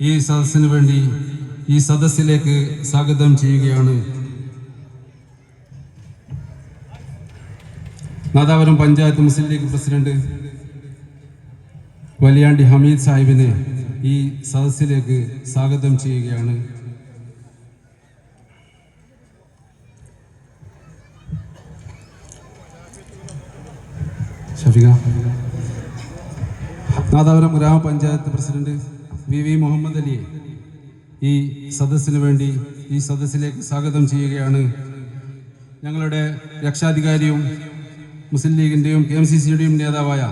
ഈ സദസ്സിന് വേണ്ടി ഈ സദസ്സിലേക്ക് സ്വാഗതം ചെയ്യുകയാണ്. നാദാപുരം പഞ്ചായത്ത് മുസ്ലിം ലീഗ് പ്രസിഡന്റ് വലിയാണ്ടി ഹമീദ് സാഹിബിനെ ഈ സദസ്സിലേക്ക് സ്വാഗതം ചെയ്യുകയാണ്. നാദാപുരം ഗ്രാമപഞ്ചായത്ത് പ്രസിഡന്റ് വി വി മുഹമ്മദ് അലിയെ ഈ സദസ്സിന് വേണ്ടി ഈ സദസ്സിലേക്ക് സ്വാഗതം ചെയ്യുകയാണ്. ഞങ്ങളുടെ രക്ഷാധികാരിയും മുസ്ലിം ലീഗിന്റെയും കെ എം സി സിയുടെയും നേതാവായ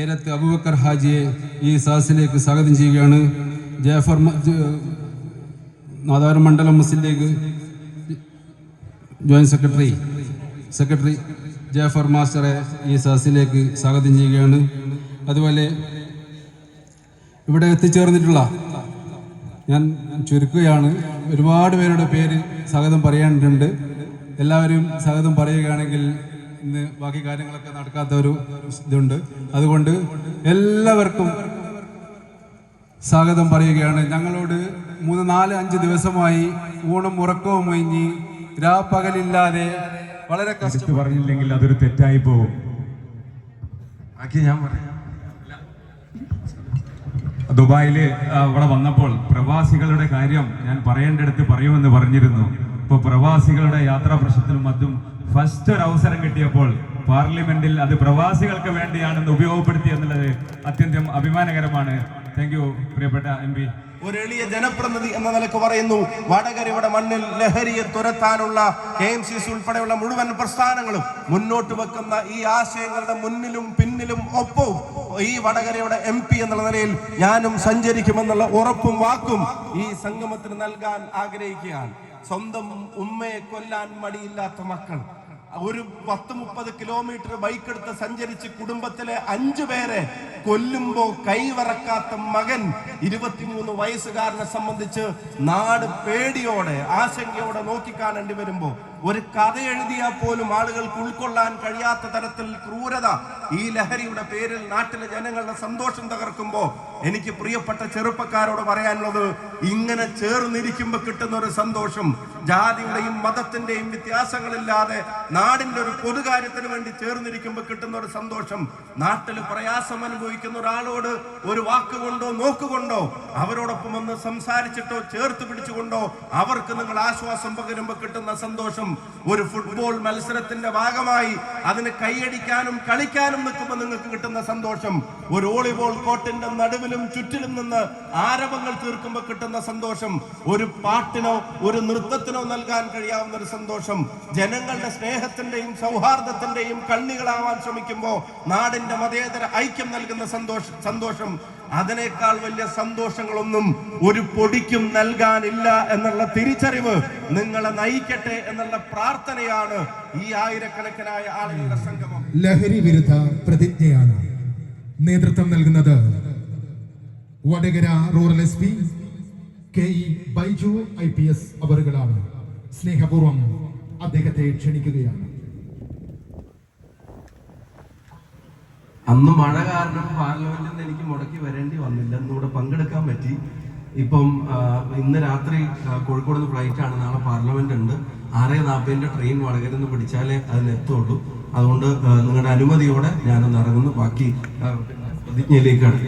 ഏരത്ത് അബൂബക്കർ ഹാജിയെ ഈ സദസ്സിലേക്ക് സ്വാഗതം ചെയ്യുകയാണ്. ജാഫർ നാദാരം മണ്ഡലം Muslim League joint secretary secretary Jafar മാസ്റ്ററെ ഈ സദസ്സിലേക്ക് സ്വാഗതം ചെയ്യുകയാണ്. അതുപോലെ ഇവിടെ എത്തിച്ചേർന്നിട്ടുള്ള ഞാൻ ചുരുക്കുകയാണ്. ഒരുപാട് പേരുടെ പേര് സ്വാഗതം പറയാനുണ്ട്. എല്ലാവരും സ്വാഗതം പറയുകയാണെങ്കിൽ ഇന്ന് ബാക്കി കാര്യങ്ങളൊക്കെ നടക്കാത്ത ഒരു ഇതുണ്ട്. അതുകൊണ്ട് എല്ലാവർക്കും സ്വാഗതം പറയുകയാണ്. ഞങ്ങളോട് മൂന്ന് നാല് അഞ്ച് ദിവസമായി ഊണും ഉറക്കവും ഒഴിഞ്ഞ് രാപ്പകലില്ലാതെ വളരെ കഷ്ടം പറഞ്ഞില്ലെങ്കിൽ അതൊരു തെറ്റായി പോകും ബാക്കി ഞാൻ പറയാം. ദുബായിൽ അവിടെ വന്നപ്പോൾ പ്രവാസികളുടെ കാര്യം ഞാൻ പറയേണ്ടടുത്ത് പറയുമെന്ന് പറഞ്ഞിരുന്നു. ഇപ്പോൾ പ്രവാസികളുടെ യാത്രാ പ്രശ്നത്തിനും മറ്റും ഫസ്റ്റ് ഒരു അവസരം കിട്ടിയപ്പോൾ പാർലമെന്റിൽ അത് പ്രവാസികൾക്ക് വേണ്ടിയാണെന്ന് ഉപയോഗപ്പെടുത്തി എന്നുള്ളത് അത്യന്തം അഭിമാനകരമാണ്. താങ്ക് യു പ്രിയപ്പെട്ട എം പി ഒരു എളിയ ജനപ്രതിനിധി എന്ന നിലയ്ക്ക് പറയുന്നു വടകരയുടെ മണ്ണിൽ ലഹരിയെ തുരത്താനുള്ള കെ എം സി സി ഉൾപ്പെടെയുള്ള മുഴുവൻ പ്രസ്ഥാനങ്ങളും മുന്നോട്ട് വെക്കുന്ന ഈ ആശയങ്ങളുടെ മുന്നിലും പിന്നിലും ഒപ്പവും ഈ വടകരയുടെ എം പി എന്നുള്ള നിലയിൽ ഞാനും സഞ്ചരിക്കുമെന്നുള്ള ഉറപ്പും വാക്കും ഈ സംഗമത്തിന് നൽകാൻ ആഗ്രഹിക്കുകയാണ്. സ്വന്തം ഉമ്മയെ കൊല്ലാൻ മടിയില്ലാത്ത മക്കൾ. ഒരു പത്ത് മുപ്പത് കിലോമീറ്റർ ബൈക്ക് എടുത്ത് സഞ്ചരിച്ച് കുടുംബത്തിലെ അഞ്ചു പേരെ കൊല്ലുമ്പോ കൈവറക്കാത്ത മകൻ ഇരുപത്തിമൂന്ന് വയസ്സുകാരനെ സംബന്ധിച്ച് നാട് പേടിയോടെ ആശങ്കയോടെ നോക്കിക്കാണേണ്ടി വരുമ്പോ ഒരു കഥ എഴുതിയാൽ പോലും ആളുകൾക്ക് ഉൾക്കൊള്ളാൻ കഴിയാത്ത തരത്തിൽ ക്രൂരത ഈ ലഹരിയുടെ പേരിൽ നാട്ടിലെ ജനങ്ങളുടെ സന്തോഷം തകർക്കുമ്പോൾ എനിക്ക് പ്രിയപ്പെട്ട ചെറുപ്പക്കാരോട് പറയാനുള്ളത് ഇങ്ങനെ ചേർന്നിരിക്കുമ്പോൾ കിട്ടുന്ന ഒരു സന്തോഷം ജാതിയുടെയും മതത്തിന്റെയും വ്യത്യാസങ്ങളില്ലാതെ നാടിന്റെ ഒരു പൊതുകാര്യത്തിന് വേണ്ടി ചേർന്നിരിക്കുമ്പോൾ കിട്ടുന്ന ഒരു സന്തോഷം. നാട്ടിൽ പ്രയാസം അനുഭവിക്കുന്ന ഒരാളോട് ഒരു വാക്കുകൊണ്ടോ നോക്കുകൊണ്ടോ അവരോടൊപ്പം ഒന്ന് സംസാരിച്ചിട്ടോ ചേർത്ത് പിടിച്ചുകൊണ്ടോ അവർക്ക് നിങ്ങൾ ആശ്വാസം പകരുമ്പോൾ കിട്ടുന്ന സന്തോഷം ഒരു ഫുട്ബോൾ മത്സരത്തിന്റെ ഭാഗമായി അതിന് കൈയടിക്കാനും കളിക്കാനും നിൽക്കുമ്പോൾ നിങ്ങൾക്ക് കിട്ടുന്ന സന്തോഷം. ഒരു വോളിബോൾ കോർട്ടിന്റെ നടുവിലും ചുറ്റിലും നിന്ന് ആരവങ്ങൾ തീർക്കുമ്പോൾ കിട്ടുന്ന സന്തോഷം. ഒരു പാട്ടിനോ ഒരു നൃത്തത്തിനോ നൽകാൻ കഴിയാവുന്ന ഒരു സന്തോഷം. ജനങ്ങളുടെ സ്നേഹത്തിന്റെയും സൗഹാർദ്ദത്തിന്റെയും കണ്ണികളാവാൻ ശ്രമിക്കുമ്പോൾ നാടിന്റെ മതേതര ഐക്യം നൽകുന്ന സന്തോഷം സന്തോഷം. അതിനേക്കാൾ വലിയ സന്തോഷങ്ങളൊന്നും ഒരു പൊടിക്കും നൽകാനില്ല എന്നുള്ള തിരിച്ചറിവ് നിങ്ങളെ നയിക്കട്ടെ എന്നുള്ള പ്രാർത്ഥനയാണ് ഈ ആയിരക്കണക്കിനായ ആളുകളുടെ സംഗമം. ലഹരി വിരുദ്ധ പ്രതിജ്ഞയാണ് നേതൃത്വം നൽകുന്നത്. Vadakara rural S P K E Baiju I P S അവറുകളാണ് സ്നേഹപൂർവം അദ്ദേഹത്തെ ക്ഷണിക്കുകയാണ്. അന്ന് മഴ കാരണം പാർലമെന്റിൽ നിന്ന് എനിക്ക് മുടക്കി വരേണ്ടി വന്നില്ല. ഇന്നിവിടെ പങ്കെടുക്കാൻ പറ്റി. ഇപ്പം ഇന്ന് രാത്രി കോഴിക്കോട് നിന്ന് ഫ്ലൈറ്റ് ആണ്. നാളെ പാർലമെന്റ് ഉണ്ട്. ആറ് നാൽപ്പതിന്റെ ട്രെയിൻ വടകരുന്ന് പിടിച്ചാലേ അതിനെത്തുള്ളൂ അതുകൊണ്ട് നിങ്ങളുടെ അനുമതിയോടെ ഞാനൊന്ന് ഇറങ്ങുന്നു. ബാക്കി പ്രതിജ്ഞയിലേക്കാണ്.